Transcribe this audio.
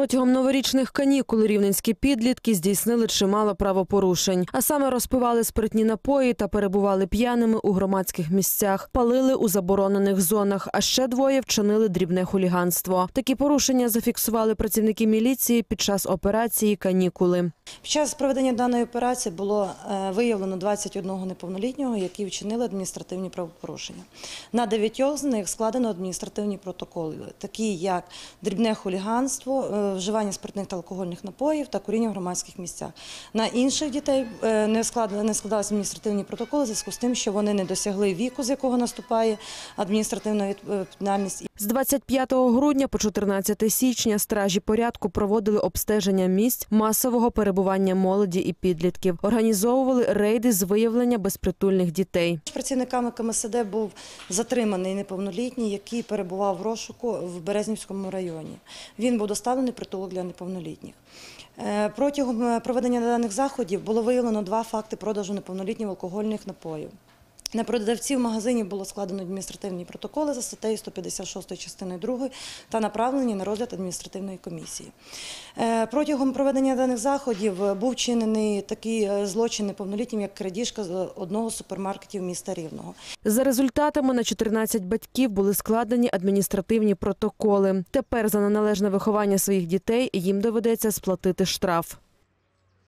Протягом новорічних канікул рівненські підлітки здійснили чимало правопорушень, а саме розпивали спиртні напої та перебували п'яними у громадських місцях, палили у заборонених зонах. А ще двоє вчинили дрібне хуліганство. Такі порушення зафіксували працівники міліції під час операції Канікули. Під час проведення даної операції було е, виявлено 21 неповнолітнього, які вчинили адміністративні правопорушення. На дев'ятьох з них складено адміністративні протоколи, такі як дрібне хуліганство, е, вживання спиртних та алкогольних напоїв та куріння в громадських місцях. На інших дітей е, не складали не складалися адміністративні протоколи в зв'язку з тим, що вони не досягли віку, з якого наступає адміністративна відповідальність. З 25 грудня по 14 січня стражі порядку проводили обстеження місць масового перебування молоді і підлітків, організовували рейди з виявлення безпритульних дітей. Працівниками КМСД був затриманий неповнолітній, який перебував в розшуку в Березнівському районі. Він був доставлений в притулок для неповнолітніх. Е, Протягом е, проведення даних заходів було виявлено два факти продажу неповнолітніх алкогольних напоїв. На продавців в магазині було складено адміністративні протоколи за статтею 156 частини 2 та направлені на розгляд адміністративної комісії. Е, Протягом проведення даних заходів був вчинений такий е, злочин неповнолітнім, як крадіжка з одного супермаркетів міста Рівного. За результатами на 14 батьків були складені адміністративні протоколи. Тепер за неналежне виховання своїх дітей їм доведеться сплатити штраф.